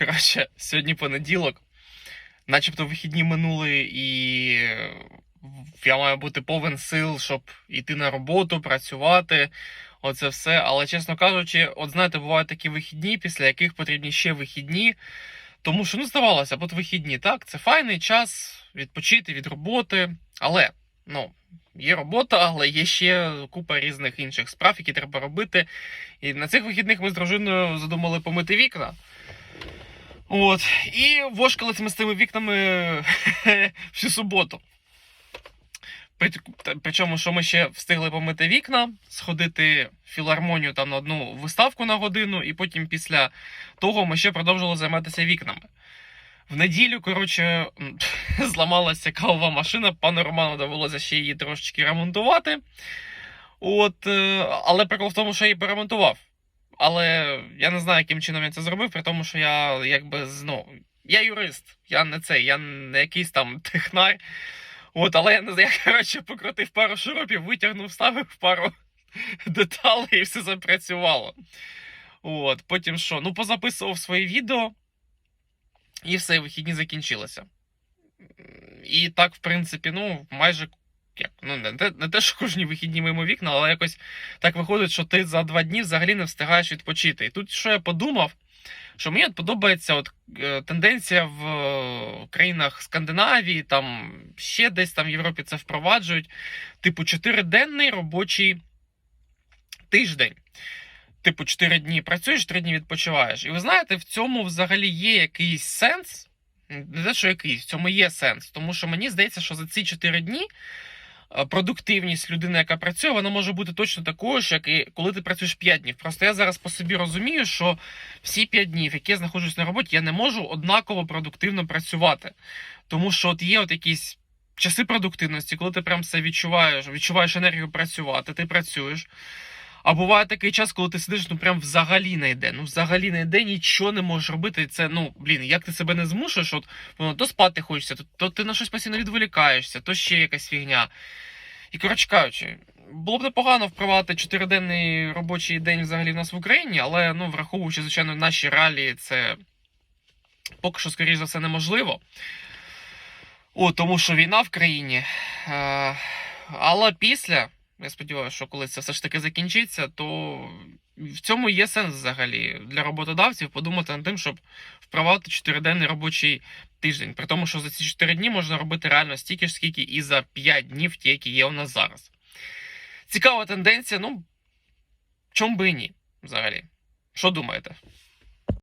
Коротше, сьогодні понеділок, начебто вихідні минули, і я маю бути повен сил, щоб йти на роботу, працювати. Оце все. Але, чесно кажучи, от знаєте, бувають такі вихідні, після яких потрібні ще вихідні. Тому що, ну, здавалося, от вихідні, так, це файний час відпочити від роботи. Але, ну, є робота, але є ще купа різних інших справ, які треба робити. І на цих вихідних ми з дружиною задумали помити вікна. От. І вошкалися ми з цими вікнами всю суботу. Причому, що ми ще встигли помити вікна, сходити в філармонію там на одну виставку на годину, і потім після того ми ще продовжували займатися вікнами. В неділю, коротше, зламалася кавова машина, пану Роману довелося ще її трошечки ремонтувати. От, е, але прикол в тому, що я її поремонтував. Але я не знаю, яким чином я це зробив, при тому, що я якби ну, я юрист, я не цей, я не якийсь там технар. От, але я не я коротше покрутив пару шурупів, витягнув, вставив пару деталей і все запрацювало. От, потім що? Ну, позаписував свої відео, і все, вихідні закінчилися. І так, в принципі, ну, майже як, ну, не, те- не те, що кожні вихідні мимо вікна, але якось так виходить, що ти за два дні взагалі не встигаєш відпочити. І тут що я подумав, що мені от подобається от, е, тенденція в е, країнах Скандинавії, там ще десь там в Європі це впроваджують. Типу, чотириденний робочий тиждень. Типу, 4 дні працюєш, 3 дні відпочиваєш. І ви знаєте, в цьому взагалі є якийсь сенс. Не те, що якийсь, в цьому є сенс. Тому що мені здається, що за ці 4 дні продуктивність людини, яка працює, вона може бути точно такою ж, як і коли ти працюєш 5 днів. Просто я зараз по собі розумію, що всі 5 днів, які я знаходжусь на роботі, я не можу однаково продуктивно працювати. Тому що от є от якісь часи продуктивності, коли ти прям все відчуваєш, відчуваєш енергію працювати, ти працюєш. А буває такий час, коли ти сидиш, ну прям взагалі не йде. Ну взагалі не йде, нічого не можеш робити. Це, ну, блін, як ти себе не змушуєш, от воно то спати хочеться, то, то ти на щось постійно відволікаєшся, то ще якась фігня. І коротше кажучи, було б непогано впровадити чотириденний робочий день взагалі в нас в Україні, але ну, враховуючи, звичайно, наші реалії, це поки що, скоріш за все, неможливо. О, тому що війна в країні. Е, але після, я сподіваюся, що коли це все ж таки закінчиться, то в цьому є сенс взагалі для роботодавців подумати над тим, щоб впровадити чотириденний робочий тиждень. При тому, що за ці 4 дні можна робити реально стільки ж, скільки і за 5 днів, ті, які є у нас зараз. Цікава тенденція, ну, чому би і ні, взагалі. Що думаєте?